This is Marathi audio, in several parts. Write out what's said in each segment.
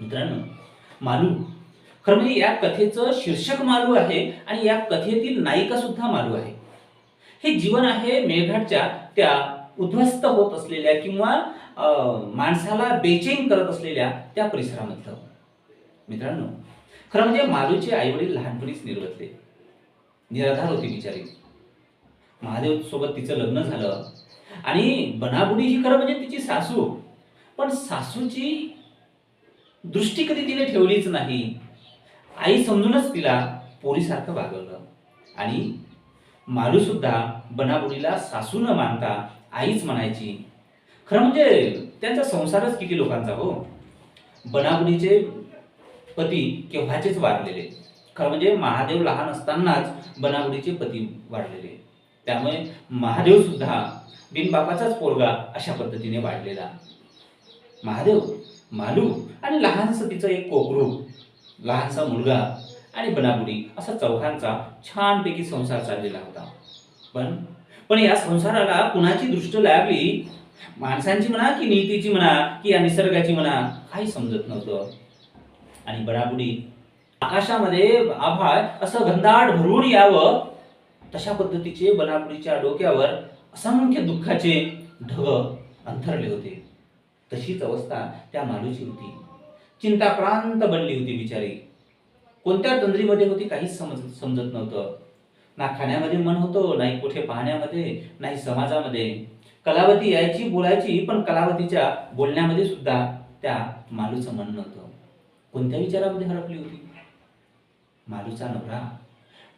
मित्रांनो मालू. खरं म्हणजे या कथेचं शीर्षक मालू आहे आणि या कथेतील नायिका सुद्धा मालू आहे. हे जीवन आहे मेळघाटच्या त्या उद्ध्वस्त होत असलेल्या किंवा माणसाला बेचैन करत असलेल्या त्या परिसरामधलं. मित्रांनो खरं म्हणजे मालूचे आईवडील लहानपणीच निर्वतले. निराधार होती बिचारी. महादेव सोबत तिचं लग्न झालं. आणि बनाबुडी ही खरं म्हणजे तिची सासू. पण सासूची दृष्टी कधी तिने ठेवलीच नाही. आई समजूनच तिला पोरीसारखं वागवलं. आणि मालूसुद्धा बनाबुडीला सासू न मानता आईच म्हणायची खरं म्हणजे त्यांचा संसारच किती लोकांचा हो? बनाबुडीचे पती केव्हाचेच वाढलेले. खरं म्हणजे महादेव लहान असतानाच बनाबुडीचे पती वाढलेले. त्यामुळे महादेव सुद्धा बिनबापाचाच पोरगा अशा पद्धतीने वाढलेला. महादेव मालू आणि लहानसं तिचं एक कोकरू लहानसा मुलगा आणि बनाबुडी असा चौघांचा छानपैकी संसार चाललेला होता. पण पण या संसाराला कुणाची दृष्ट लागली? माणसांची म्हणा की नीतीची म्हणा की या निसर्गाची म्हणा काही समजत नव्हतं. आणि बनाबुडी आकाशामध्ये आभाळ असं घनदाट भरून यावं तशा पद्धतीचे बनाबुडीच्या डोक्यावर असंख्य दुःखाचे ढग अंथरले होते. तशीच अवस्था त्या मालूची होती. चिंताक्रांत बनली होती बिचारी. कोणत्या तंद्रीमध्ये होती काहीच समज समजत नव्हतं. ना खाण्यामध्ये मन होतं नाही कुठे पाहण्यामध्ये नाही समाजामध्ये. कलावती यायची बोलायची पण कलावतीच्या बोलण्यामध्ये सुद्धा त्या मालूचं मन नव्हतं. कोणत्या विचारामध्ये हरपली होती? मालूचा नवरा.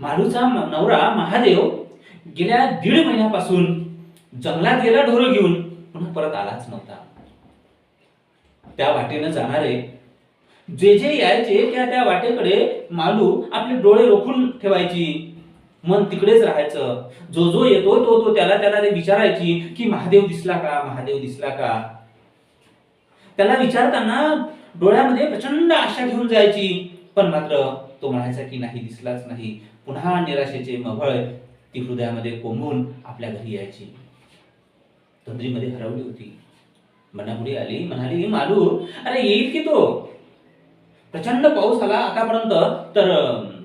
मालूचा म- नवरा महादेव गेल्या दीड महिन्यापासून जंगलात गेला ढोरं घेऊन पुन्हा परत आलाच नव्हता. त्या वाटेनं जाणारे. जे जे यायचे त्या त्या वाटेकडे मालू आपले डोळे रोखून ठेवायची. मन तिकडेच राहायचं. जो जो येतो तो तो त्याला त्याला ते विचारायची की महादेव दिसला का? महादेव दिसला का? त्याला विचारताना डोळ्यामध्ये प्रचंड आशा घेऊन जायची. पण मात्र तो म्हणायचा की नाही दिसलाच नाही. पुन्हा निराशेचे मभळ ती हृदयामध्ये कोंबून आपल्या घरी यायची. तंद्रीमध्ये हरवली होती. मनापुढे आली म्हणाली मालू अरे येईल की तो? प्रचंड पाऊस आला आतापर्यंत तर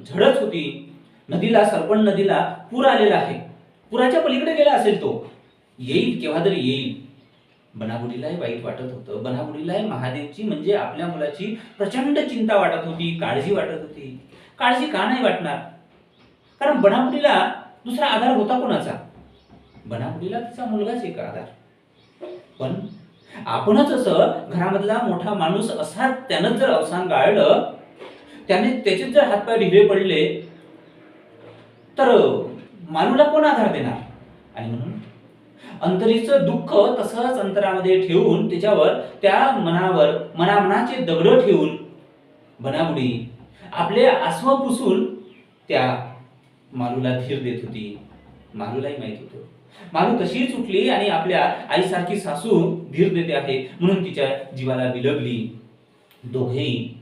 झडच होती. नदीला सरपण नदीला पूर आलेला आहे. पुराच्या पलीकडे गेला असेल तो. येईल केव्हा तरी येईल. बनाबुडीलाही वाईट वाटत होतं. बनाबुडीलाही महादेवची म्हणजे आपल्या मुलाची प्रचंड चिंता वाटत होती काळजी वाटत होती. काळजी का नाही वाटणार? कारण बनाबुडीला दुसरा आधार होता कोणाचा? बनाबुडीला तिचा मुलगाच एक आधार. पण आपणच असं घरामधला मोठा माणूस असा त्यानं जर अवसान गाळलं त्याने त्याचे जर हातपाय ढिले पडले तर मानूला कोण आधार देणार? आणि म्हणून अंतरीचं दुःख तसंच अंतरामध्ये ठेवून त्याच्यावर त्या मनावर मनामनाचे दगड ठेवून बनाबुडी आपले आसव पुसून त्या मालूला धीर देत होती. मालूलाही माहीत होतं. मानू तशीच उठली आणि आपल्या आईसारखी सासू धीर देते आहे म्हणून तिच्या जीवाला विलगली. दोघेही.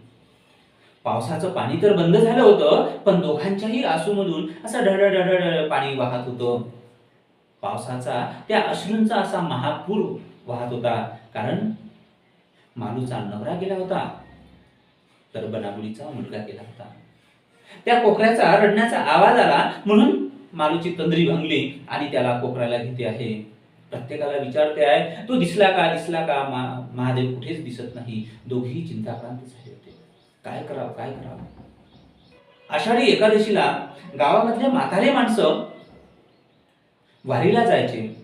पावसाचं पाणी तर बंद झालं होतं पण दोघांच्याही आसूमधून असं ढळ पाणी वाहत होतं. पावसाचा त्या अश्रूंचा असा महापूर वाहत होता कारण मालूचा नवरा गेला होता. तर बनामुलीचा मुलगा गेला होता. त्या कोकऱ्याचा रडण्याचा आवाज आला म्हणून मालूची तंद्री भांगली आणि त्याला कोकराला घेते आहे. प्रत्येकाला विचारते आहे तो दिसला का दिसला का? मा- महादेव कुठेच दिसत नाही. दोघेही चिंताक्रांत झाले होते. काय करावं काय करावं? आषाढी एकादशीला गावामधले म्हातारे माणसं वारीला जायचे.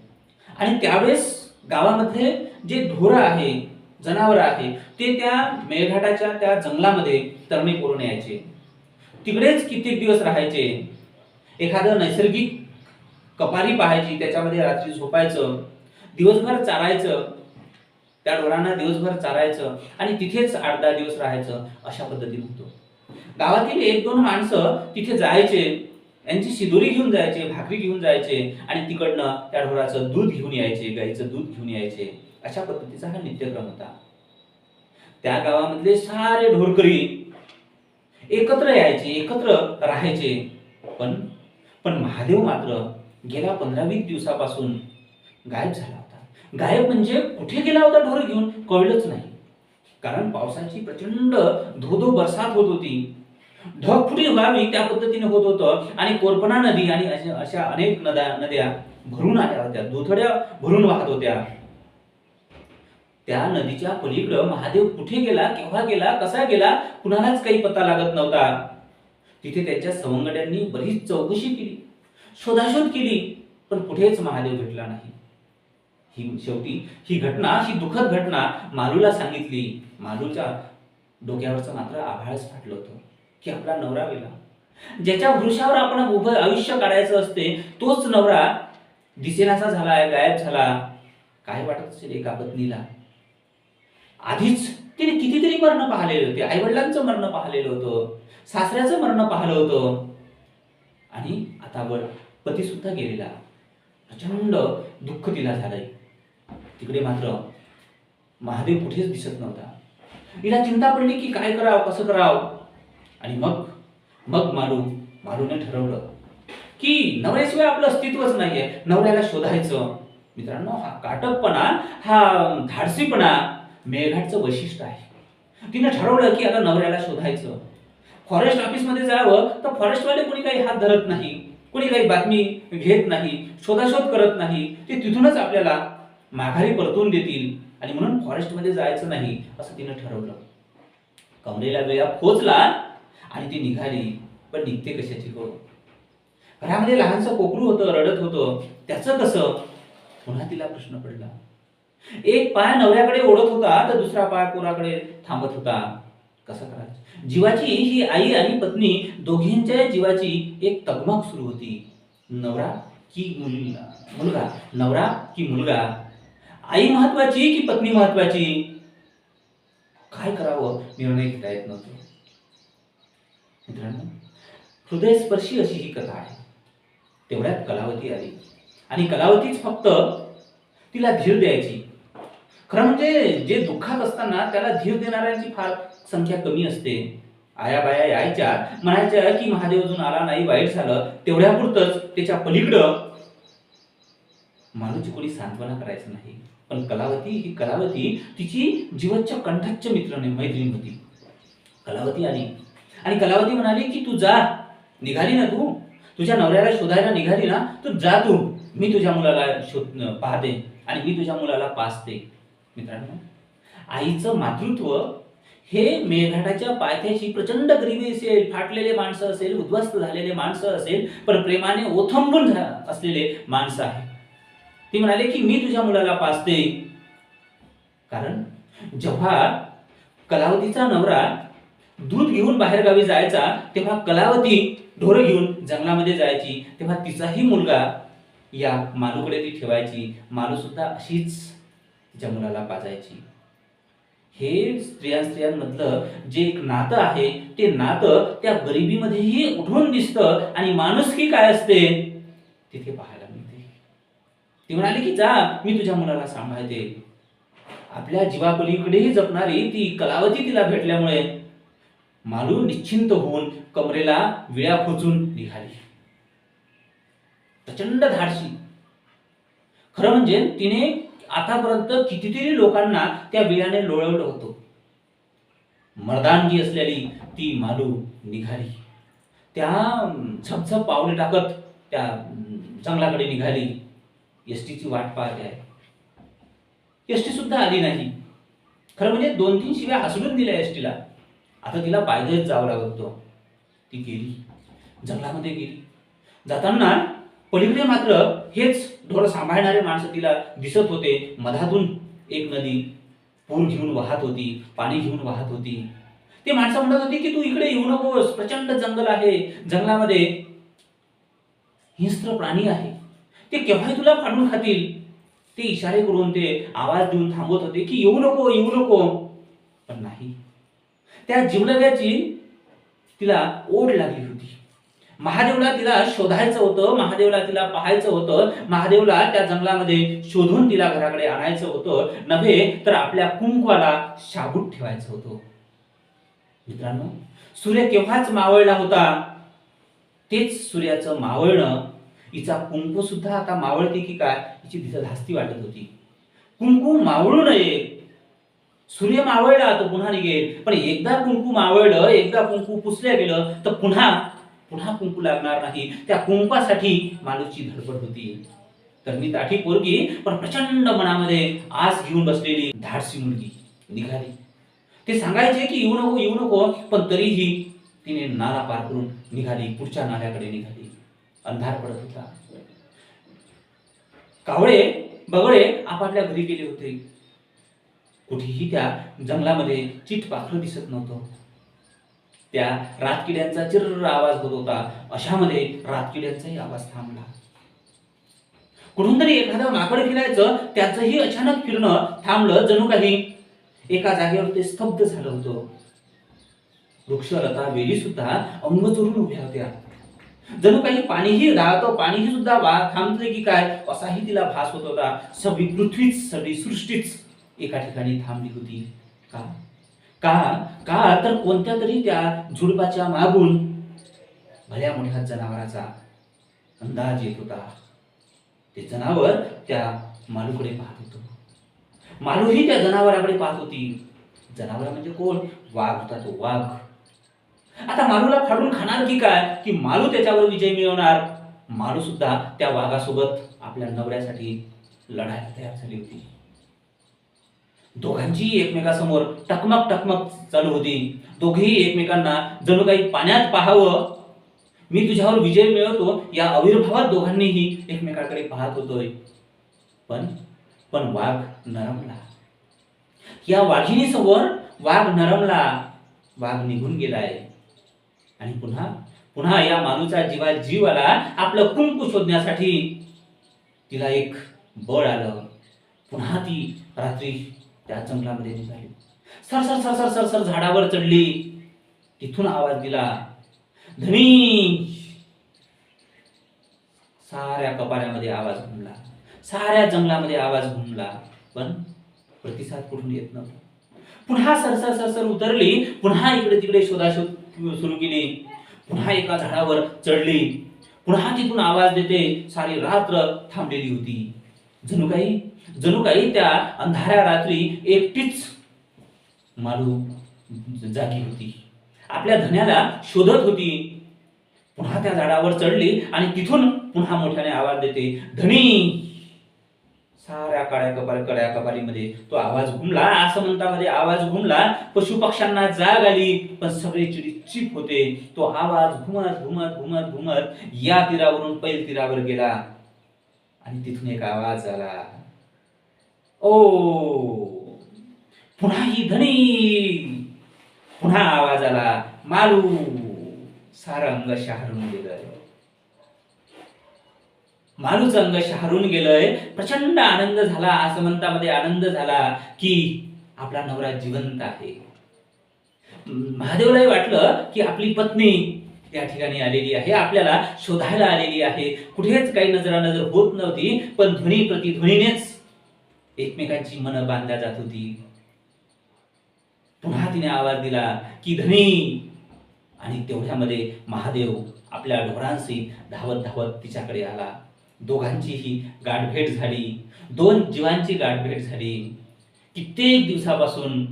आणि त्यावेळेस गावामध्ये जे ढोरं आहे जनावर आहे ते त्या मेळघाटाच्या त्या जंगलामध्ये तरणे करून यायचे. तिकडेच कित्येक दिवस राहायचे. एखादं नैसर्गिक कपारी पाहायची त्याच्यामध्ये रात्री झोपायचं दिवसभर चारायचं त्या ढोरांना दिवसभर चारायचं आणि तिथेच आठ दहा दिवस राहायचं अशा पद्धतीने होतो. गावातील एक दोन माणसं तिथे जायचे यांची शिदोरी घेऊन जायचे भाकरी घेऊन जायचे आणि तिकडनं त्या ढोराचं दूध घेऊन यायचे गाईचं दूध घेऊन यायचे. अशा पद्धतीचा हा नित्यक्रम होता. त्या गावामधले सारे ढोरकरी एकत्र यायचे एकत्र राहायचे. पण पण महादेव मात्र गेल्या पंधरा वीस दिवसापासून गायब झाला होता. गायब म्हणजे कुठे गेला होता ढोर घेऊन? कळलंच नाही. कारण पावसाची प्रचंड धोधो बरसात होत होती. ढगफुटी व्हावी त्या पद्धतीने होत होतं आणि कोरपणा नदी आणि अशा अशा अनेक नद्या नद्या भरून आल्या होत्या. दुथड्या भरून वाहत होत्या. त्या नदीच्या पलीकडं महादेव कुठे गेला केव्हा गेला कसा गेला कुणालाच काही पत्ता लागत नव्हता. तिथे त्यांच्या सवंगड्यांनी बरीच चौकशी केली. शोधाशोध केली पण कुठेच महादेव भेटला नाही. ही शेवटी ही घटना ही दुःखद घटना मालूला सांगितली. मालूच्या डोक्यावरचं मात्र आभाळच फाटलं होतं की आपला नवरा गेला. ज्याच्या वृषावर आपण उभं आयुष्य काढायचं असते तोच नवरा दिसेनासा झालाय गायब झाला. काय वाटत असेल एका पत्नीला. आधीच तिने कितीतरी मरण पाहिलेले होते आई वडिलांचं मरण पाहिलेलं होतं. सासऱ्याचं मरण पाहिलं होतं. आणि आता वर पती सुद्धा गेलेला. प्रचंड दुःख तिला झालंय. तिकडे मात्र महादेव कुठेच दिसत नव्हता. हिला चिंता पडली की काय करावं कसं करावं? आणि मग मग मारू मारूने ठरवलं की नवऱ्याशिवाय आपलं अस्तित्वच नाहीये. नवऱ्याला शोधायचं. मित्रांनो हा काटकपणा हा धाडसीपणा मेळघाटचं वैशिष्ट्य आहे. तिनं ठरवलं की आता नवऱ्याला शोधायचं. फॉरेस्ट ऑफिसमध्ये जावं तर फॉरेस्टवाले कोणी काही हात धरत नाही कोणी काही बातमी घेत नाही शोधाशोध करत नाही ते तिथूनच आपल्याला माघारी परतून देतील. आणि म्हणून फॉरेस्टमध्ये जायचं नाही असं तिनं ठरवलं. कमरेला वेळा पोचला आणि ती निघाली पण निघते कशाची हो? घरामध्ये लहानसं कोकरू होतं रडत होतं. त्याचं कसं? पुन्हा तिला प्रश्न पडला. एक पाय नवऱ्याकडे ओढत होता तर दुसरा पाय पोराकडे थांबत होता. कसं करायचं? जीवाची ही आई आणि पत्नी दोघींच्या जीवाची एक तगमग सुरू होती. नवरा की मुलगा? मुलगा. नवरा की मुलगा? आई महत्वाची की पत्नी महत्वाची? काय करावं? निर्णय घेता येत नव्हतो मित्रांनो हृदयस्पर्शी अशी ही कथा आहे. तेवढ्यात कलावती आली. आणि कलावतीच फक्त तिला धीर द्यायची. खरं म्हणजे जे दुःखात असताना त्याला धीर देणाऱ्यांची फार संख्या कमी असते. आया बाया यायच्या म्हणायच्या की महादेव अजून आला नाही वाईट झालं. तेवढ्यापुरतच त्याच्या पलीकडं माणूची कोणी सांत्वना करायचं नाही. पण कलावती ही कलावती तिची जीवनच्या कंठच्च मित्राने मैत्रीण होती. कलावती आली. आणि कलावती म्हणाली की तू जा. निघाली ना तू? तुझ्या नवऱ्याला शोधायला निघाली ना तू जा तू. मी तुझ्या मुलाला शोध पाहते आणि मी तुझ्या मुलाला पासते. मित्रांनो आईचं मातृत्व हे मेघाटाच्या पायथ्याशी प्रचंड गरिबी असेल फाटलेले माणसं असेल उद्ध्वस्त झालेले माणसं असेल पण प्रेमाने ओथंबून झा- असलेले माणसं आहे ती म्हणाले की मी तुझ्या मुलाला पाचते कारण जेव्हा कलावतीचा नवरा दूध घेऊन बाहेरगावी जायचा तेव्हा कलावती ढोरं घेऊन जंगलामध्ये जायची तेव्हा तिचाही मुलगा या मालूकडे ती ठेवायची. मालू सुद्धा अशीच तिच्या मुलाला पाजायची. हे स्त्रिया स्त्रियांमधलं जे एक नातं आहे ते नातं त्या गरिबीमध्येही उठून दिसतं आणि माणुसकी काय असते? तिथे पाहायला मिळते. ती म्हणाली की जा मी तुझ्या मुलाला सांभाळते. आपल्या जीवापलीकडेही जपणारी ती कलावती तिला भेटल्यामुळे मालू निश्चिंत होऊन कमरेला विळ्या खोचून निघाली. प्रचंड धाडशी. खरं म्हणजे तिने आतापर्यंत कितीतरी लोकांना त्या विळ्याने लोळवलं होतं. मर्दानगी असलेली ती मालू निघाली. त्या झपझप पावले टाकत त्या जंगलाकडे निघाली. एस टीची वाट पाहते आहे. एस टी सुद्धा आली नाही. खरं म्हणजे दोन तीन शिव्या हसडून दिल्या एस टीला आता तिला पायदळच जावं लागत होतं. ती गेली. जंगलामध्ये गेली. जाताना पलीकडे मात्र हेच ढोर सांभाळणारे माणसं तिला दिसत होते. मधातून एक नदी पूर घेऊन वाहत होती पाणी घेऊन वाहत होती. ते माणसं म्हणत होती की तू इकडे येऊ नकोस प्रचंड जंगल आहे. जंगलामध्ये हिंस्त्र प्राणी आहे. ते केव्हाही तुला फाडून खातील. ते इशारे करून ते आवाज देऊन थांबवत होते की येऊ नको येऊ नको. पण नाही. त्या जीवलग्याची तिला ओढ लागली होती. महादेवला तिला शोधायचं होतं महादेवला तिला पाहायचं होतं महादेवला त्या जंगलामध्ये शोधून तिला घराकडे आणायचं होतं. नव्हे तर आपल्या कुंकवाला शाबूत ठेवायचं होतं. मित्रांनो सूर्य केव्हाच मावळला होता? तेच सूर्याचं मावळणं हिचा कुंकू सुद्धा आता मावळते की काय हिची तिथं धास्ती वाटत होती. कुंकू मावळू नये. सूर्य मावळला तो पुन्हा निघेल. पण एकदा कुंकू मावळलं एकदा कुंकू पुसल्या गेलं तर पुन्हा पुन्हा कुंकू लागणार नाही. त्या कुंकासाठी माणूसची धडपड होती. तर मी ताठी पोरगी पण प्रचंड मनामध्ये आस घेऊन बसलेली धाडसी मुलगी निघाली. ते सांगायचे की येऊ नको येऊ नको. पण तरीही तिने नाला पार करून निघाली पुढच्या नाल्याकडे निघाली. अंधार पडत होता. कावळे बगळे आपापल्या घरी गेले होते. कुठेही त्या जंगलामध्ये चिट पाखरं दिसत नव्हतं. त्या रातकिड्यांचा चिर्र आवाज होत होता. अशामध्ये रातकिड्यांचाही आवाज थांबला. कुठून तरी एखादं माकड फिरायचं त्याचंही अचानक फिरणं थांबलं जणू काही एका जागेवर ते स्तब्ध झालं होतं. वृक्षलता वेली सुद्धा अंग चोरून उभ्या होत्या. जणू काही पाणीही राहतं पाणीही सुद्धा वा थांबतंय की काय असाही तिला भास होत होता. सगळी पृथ्वीच सगळी सृष्टीच एका ठिकाणी थांबली होती. का? का? का? तर कोणत्या तरी त्या झुडपाच्या मागून भल्या मोठ्या जनावराचा अंदाज येत होता. ते जनावर त्या मालूकडे पाहत होतं. मालूही त्या जनावराकडे पाहत होती. जनावर म्हणजे कोण? वाघ होता तो वाघ. आता मालूला फाडून खाणार की काय? की मालू त्याच्यावर विजय मिळवणार? मालू सुद्धा त्या वाघासोबत आपल्या नवऱ्यासाठी लढायला तयार झाली होती. दोघांची एकमेकासमोर टकमक टकमक चालू होती. दोघेही एकमेकांना जणू काही पाण्यात पाहावं. मी तुझ्यावर विजय मिळवतो या आविर्भावात दोघांनीही एकमेकाकडे पाहत होतोय. पण पण वाघ नरमला. या वाघिणीसमोर वाघ नरमला. वाघ निघून गेलाय. आणि पुन्हा पुन्हा या माणूचा जीवा जीव आला आपलं कुंकू शोधण्यासाठी तिला एक बळ आलं. पुन्हा ती रात्री त्या जंगलामध्ये निघाली sir sir sir sir sir sir झाडावर चढली. तिथून आवाज दिला धनी साऱ्या कपाऱ्यामध्ये आवाज घुमला. साऱ्या जंगलामध्ये आवाज घुमला पण प्रतिसाद कुठून येत नव्हता. पुन्हा सरसर सरसर उतरली पुन्हा इकडे तिकडे शोधाशोध सुरू केली. पुन्हा एका झाडावर चढली. पुन्हा तिथून आवाज देते सारी रात्र थांबलेली होती. जणू काही जणू काही त्या अंधाऱ्या रात्री एकटीच मालू जागी होती. आपल्या धन्याला शोधत होती. पुन्हा त्या झाडावर चढली आणि तिथून पुन्हा मोठ्याने आवाज देते धनी! साऱ्या काळ्या कपाल कड्या कपालीमध्ये तो आवाज घुमला. असं म्हणता मध्ये आवाज घुमला. पशु पक्ष्यांना जाग आली पण सगळे चिडीचिप होते. तो आवाज घुमत घुमत घुमत घुमत या तीरावरून पैल तीरावर गेला आणि तिथून एक आवाज आला. ओ. पुन्हा ही धनी पुन्हा आवाज आला. मालू. सारं अंग शहरून गेलं मालूचं अंग शहरून गेलंय. प्रचंड आनंद झाला. आसमंतामध्ये आनंद झाला की आपला नवरा जिवंत आहे. महादेवलाही वाटलं की आपली पत्नी त्या ठिकाणी आलेली आहे. आपल्याला शोधायला आलेली आहे. कुठेच काही नजरा नजर होत नव्हती पण ध्वनी प्रति ध्वनीनेच एकमेकांची मन बांधल्या जात होती. पुन्हा तिने आवाज दिला की धनी! आणि तेवढ्यामध्ये महादेव आपल्या ढोरांशी धावत धावत तिच्याकडे आला. दोघांचीही गाठभेट झाली. दोन जीवांची गाठभेट झाली. कित्येक दिवसापासून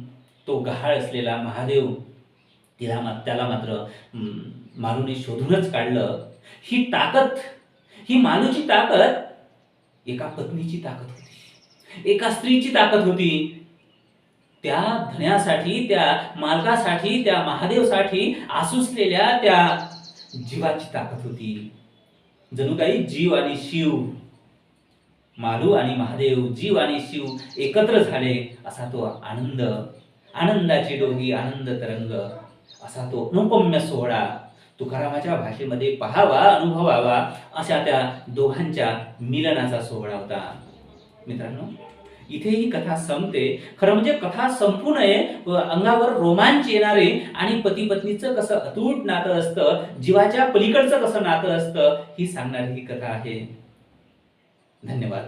तो गहाळ असलेला महादेव तिला मा त्याला मात्र मालूने शोधूनच काढलं. ही ताकद ही मालूची ताकद एका पत्नीची ताकद होती. एका स्त्रीची ताकद होती. त्या धण्यासाठी त्या मालकासाठी त्या महादेवसाठी आसुसलेल्या त्या जीवाची ताकद होती. जणू काही जीव आणि शिव मालू आणि महादेव जीव आणि शिव एकत्र झाले असा तो आनंद आनंदाची डोही आनंद तरंग असा तो अनुपम्य सोहळा तुकारामाच्या भाषेमध्ये पाहावा अनुभवावा अशा त्या दोघांच्या मिलनाचा सोहळा होता. मित्रांनो इथे ही कथा संपते. खरं म्हणजे कथा संपू नये अंगावर रोमांच येणारे आणि पती पत्नीचं कसं अतूट नातं असतं जीवाच्या पलीकडचं कसं नातं असतं ही सांगणारी ही कथा आहे. धन्यवाद.